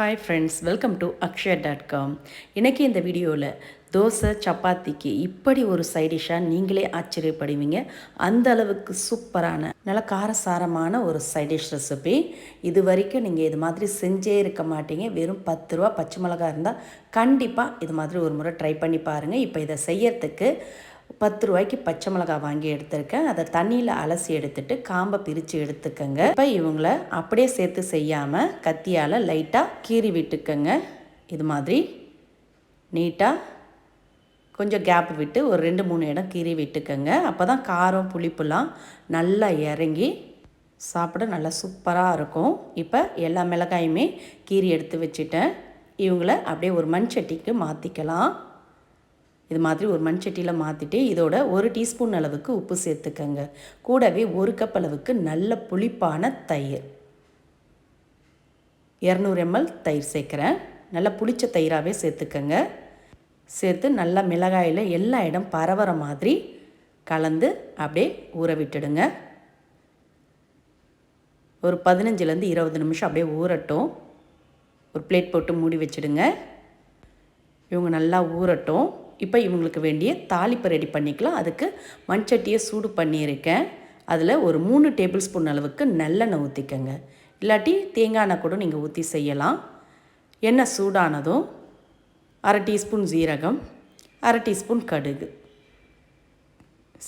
Hi friends welcome to Akshaya dot com இன்றைக்கி இந்த வீடியோவில் தோசை சப்பாத்திக்கு இப்படி ஒரு சைடிஷாக நீங்களே ஆச்சரியப்படுவீங்க. அந்த அளவுக்கு சூப்பரான நல்ல காரசாரமான ஒரு சைடிஷ் ரெசிபி இது வரைக்கும் நீங்கள் இது மாதிரி செஞ்சே இருக்க மாட்டீங்க. வெறும் பத்து ரூபா பச்சை மிளகா இருந்தால் கண்டிப்பாக இது மாதிரி ஒரு முறை ட்ரை பண்ணி பாருங்கள் இப்போ இதை செய்யறதுக்கு பத்து ரூபாய்க்கு பச்சை மிளகாய் வாங்கி எடுத்திருக்கேன். அதை தண்ணியில் அலசி எடுத்துட்டு காம்பை பிரித்து எடுத்துக்கோங்க. இப்போ இவங்கள அப்படியே சேர்த்து செய்யாமல் கத்தியால் லைட்டாக கீறி விட்டுக்கோங்க. இது மாதிரி நீட்டாக கொஞ்சம் கேப் விட்டு ஒரு ரெண்டு மூணு இடம் கீறி விட்டுக்கோங்க. அப்போ தான் காரம் புளிப்புலாம் நல்லா இறங்கி சாப்பிட நல்லா சூப்பராக இருக்கும். இப்போ எல்லா மிளகாயுமே கீறி எடுத்து வச்சுட்டேன். இவங்கள அப்படியே ஒரு மண் சட்டிக்கு மாற்றிக்கலாம் இது மாதிரி ஒரு மண் சட்டியில் மாற்றிட்டு இதோட ஒரு டீஸ்பூன் அளவுக்கு உப்பு சேர்த்துக்கங்க. கூடவே ஒரு கப் அளவுக்கு நல்ல புளிப்பான தயிர். இரநூறு எம்எல் தயிர் சேர்க்குறேன். நல்லா புளிச்ச தயிராகவே சேர்த்துக்கங்க. சேர்த்து நல்லா மிளகாயில் எல்லா இடம் பரவற மாதிரி கலந்து அப்படியே ஊற விட்டுடுங்க. ஒரு பதினஞ்சுலேருந்து இருபது நிமிஷம் அப்படியே ஊறட்டும். ஒரு பிளேட் போட்டு மூடி வச்சுடுங்க. இவங்க நல்லா ஊறட்டும். இப்போ இவங்களுக்கு வேண்டிய தாளிப்பை ரெடி பண்ணிக்கலாம். அதுக்கு மண்சட்டியை சூடு பண்ணியிருக்கேன். அதில் ஒரு மூணு டேபிள் ஸ்பூன் அளவுக்கு நல்லெண்ணெய் ஊற்றிக்கங்க. இல்லாட்டி தேங்காய் எண்ணெய் கூட நீங்கள் ஊற்றி செய்யலாம். எண்ணெய் சூடானதும் அரை டீஸ்பூன் ஜீரகம் அரை டீஸ்பூன் கடுகு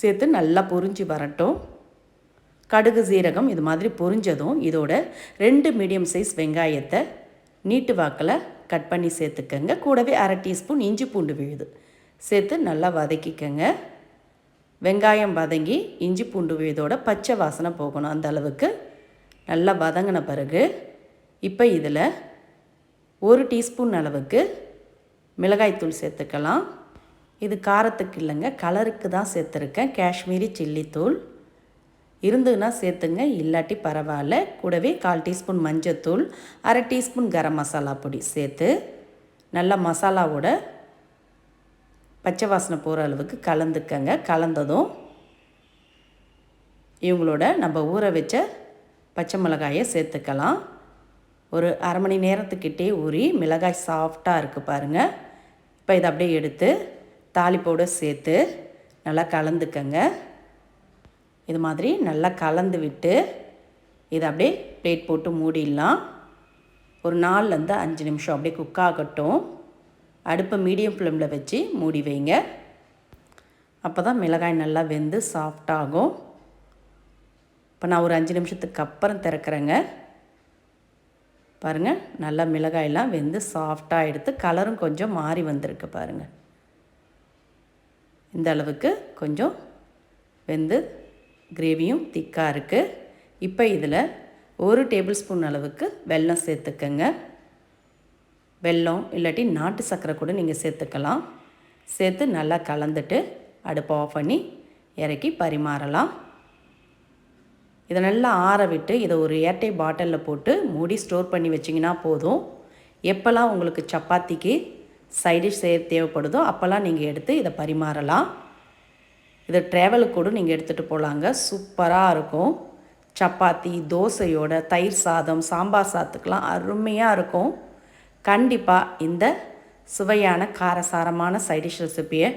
சேர்த்து நல்லா பொரிஞ்சு வரட்டும். கடுகு சீரகம் இது மாதிரி பொரிஞ்சதும் இதோட ரெண்டு மீடியம் சைஸ் வெங்காயத்தை நீட்டு வாக்கில் கட் பண்ணி சேர்த்துக்கங்க. கூடவே அரை டீஸ்பூன் இஞ்சி பூண்டு விழுது. சேர்த்து நல்லா வதக்கிக்கங்க. வெங்காயம் வதங்கி இஞ்சி பூண்டு விழுதோட பச்சை வாசனை போகணும் அந்த அளவுக்கு. நல்லா வதங்கின பிறகு இப்போ இதில் ஒரு டீஸ்பூன் அளவுக்கு மிளகாய்த்தூள் சேர்த்துக்கலாம். இது காரத்துக்கு இல்லைங்க கலருக்கு தான் சேர்த்துருக்கேன். காஷ்மீரி சில்லி தூள். இருந்ததுன்னா சேர்த்துங்க இல்லாட்டி பரவாயில்ல. கூடவே கால் டீஸ்பூன் மஞ்சத்தூள் அரை டீஸ்பூன் கரம் மசாலா பொடி சேர்த்து நல்லா மசாலாவோட பச்சை வாசனை போகிற அளவுக்கு கலந்துக்கங்க. கலந்ததும் இவங்களோட நம்ம ஊற வச்ச பச்சை மிளகாயை சேர்த்துக்கலாம். ஒரு அரை மணி நேரத்துக்கிட்டே ஊறி மிளகாய் சாஃப்டாக இருக்குது பாருங்கள் இப்போ இதை அப்படியே எடுத்து தாளிப்போடு சேர்த்து நல்லா கலந்துக்கங்க. இது மாதிரி நல்லா கலந்து விட்டு இதை அப்படியே பிளேட் போட்டு மூடிடலாம். ஒரு நாலுலேருந்து அஞ்சு நிமிஷம் அப்படியே குக் ஆகட்டும். அடுப்பை மீடியம் ஃப்ளேமில் வச்சு மூடி வைங்க. அப்போ தான் மிளகாய் நல்லா வெந்து சாஃப்டாகும் இப்போ நான் ஒரு அஞ்சு நிமிஷத்துக்கு அப்புறம் திறக்கிறேங்க. பாருங்கள் நல்லா மிளகாயெல்லாம் வெந்து சாஃப்டாக எடுத்து கலரும் கொஞ்சம் மாறி வந்திருக்கு பாருங்கள் இந்த அளவுக்கு கொஞ்சம் வெந்து கிரேவியும் திக்காக இருக்குது இப்போ இதில் ஒரு டேபிள் ஸ்பூன் அளவுக்கு வெல்லம் சேர்த்துக்கங்க. வெல்லம் இல்லாட்டி நாட்டு சர்க்கரை கூட நீங்கள் சேர்த்துக்கலாம். சேர்த்து நல்லா கலந்துட்டு அடுப்பை ஆஃப் பண்ணி இறக்கி பரிமாறலாம். இதை நல்லா ஆற விட்டு இதை ஒரு ஏட்டை பாட்டிலில் போட்டு மூடி ஸ்டோர் பண்ணி வச்சிங்கன்னா போதும். எப்போல்லாம் உங்களுக்கு சப்பாத்திக்கு சைடிஷ் செய்ய தேவைப்படுதோ அப்போல்லாம் நீங்கள் எடுத்து இதை பரிமாறலாம். இதை ட்ராவலுக்கு கூட நீங்கள் எடுத்துகிட்டு போகலாங்க சூப்பராக இருக்கும். சப்பாத்தி தோசையோட தயிர் சாதம் சாம்பார் சாதத்துக்கெலாம் அருமையாக இருக்கும். கண்டிப்பாக இந்த சுவையான காரசாரமான சைடிஷ் ரெசிப்பியை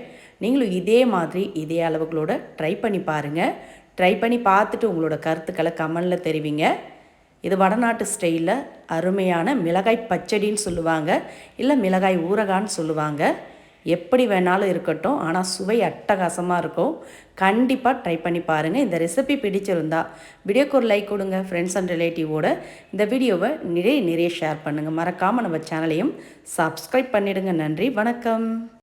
நீங்களும் இதே மாதிரி இதே அளவுகளோட ட்ரை பண்ணி பாருங்கள் ட்ரை பண்ணி பார்த்துட்டு உங்களோட கருத்துக்களை கமலில் தெரிவிங்க. இது வடநாட்டு ஸ்டைலில் அருமையான மிளகாய் பச்சடின்னு சொல்லுவாங்க. இல்லை மிளகாய் ஊறகான்னு சொல்லுவாங்க. எப்படி வேணாலும் இருக்கட்டும் ஆனால் சுவை அட்டகாசமாக இருக்கும். கண்டிப்பாக ட்ரை பண்ணி பாருங்கள் இந்த ரெசிபி பிடிச்சிருந்தா வீடியோக்கு ஒரு லைக் கொடுங்க ஃப்ரெண்ட்ஸ் அண்ட் ரிலேட்டிவோட இந்த வீடியோவை நிறைய நிறைய ஷேர் பண்ணுங்கள் மறக்காமல் நம்ம சேனலையும் சப்ஸ்கிரைப் பண்ணிவிடுங்க நன்றி வணக்கம்.